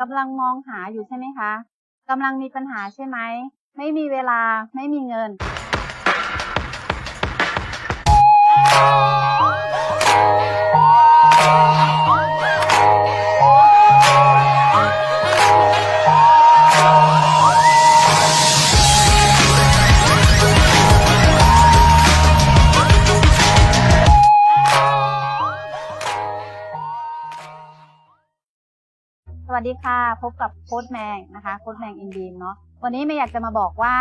กำลังมองหาอยู่ใช่ไหมคะกำลังมีปัญหาใช่ไหม ไม่มีเวลา ไม่มีเงิน วัสดีค่ะ พบกับโค้ดแมงนะคะโค้ดแมงอินดีมเนาะวันนี้ไม่อยากจะมาบอกว่า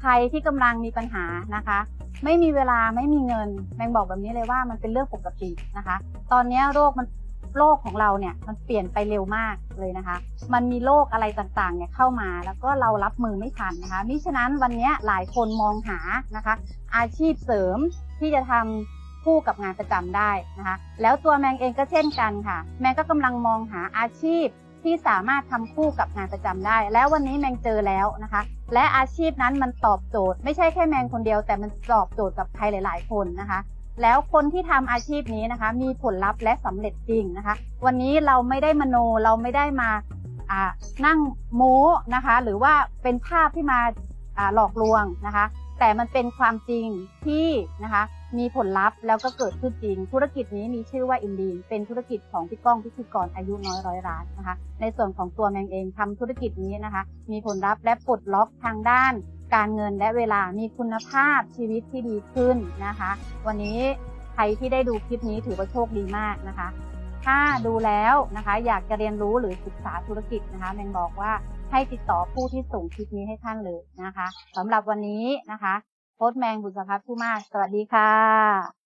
ใครที่กำลังมีปัญหานะคะ ไม่มีเวลาไม่มีเงินแมงบอกแบบนี้เลยว่ามันเป็นเรื่องปกตินะคะ ตอนนี้โรคมันโลกของเราเนี่ยมันเปลี่ยนไปเร็วมากเลยนะคะ มันมีโรคอะไรต่างๆเนี่ยเข้ามา แล้วก็เรารับมือไม่ทันนะคะมิฉะนั้นวันนี้หลายคนมองหานะคะ อาชีพเสริมที่จะทำคู่กับงานประจำได้นะคะ แล้วตัวแมงเองก็เช่นกันค่ะ แมงก็กำลังมองหาอาชีพ ที่สามารถทำคู่กับงานประจำได้ แล้ววันนี้แมงเจอแล้วนะคะ และอาชีพนั้นมันตอบโจทย์ ไม่ใช่แค่แมงคนเดียว แต่มันตอบโจทย์กับใครหลาย ๆ คนนะคะ แล้วคนที่ทำอาชีพนี้นะคะ มีผลลัพธ์และสำเร็จจริงนะคะ วันนี้เราไม่ได้มโนเราไม่ได้มาอ่านั่งโม้นะคะ หรือว่าเป็นภาพที่มาหลอกลวงนะคะ แต่มันเป็นความจริงที่นะคะมีผลลัพธ์แล้วก็เกิดขึ้นจริง ธุรกิจนี้มีชื่อว่าอินดีนเป็นธุรกิจของพี่ก้องพิธีกรอายุน้อยร้อยล้านนะคะ ในส่วนของตัวแมงเองทำธุรกิจนี้นะคะ มีผลลัพธ์และปลดล็อกทางด้าน การเงินและเวลามีคุณภาพชีวิตที่ดีขึ้นนะคะ วันนี้ใครที่ได้ดูคลิปนี้ถือว่าโชคดีมากนะคะ ถ้าดูแล้วนะคะ อยากจะเรียนรู้หรือศึกษาธุรกิจนะคะแมงบอกว่าให้ติดต่อผู้ที่ส่งคลิปนี้ให้ท่านเลยนะคะสำหรับวันนี้นะคะโค้ดแมงบุษพัฒน์ผู้มาก สวัสดีค่ะ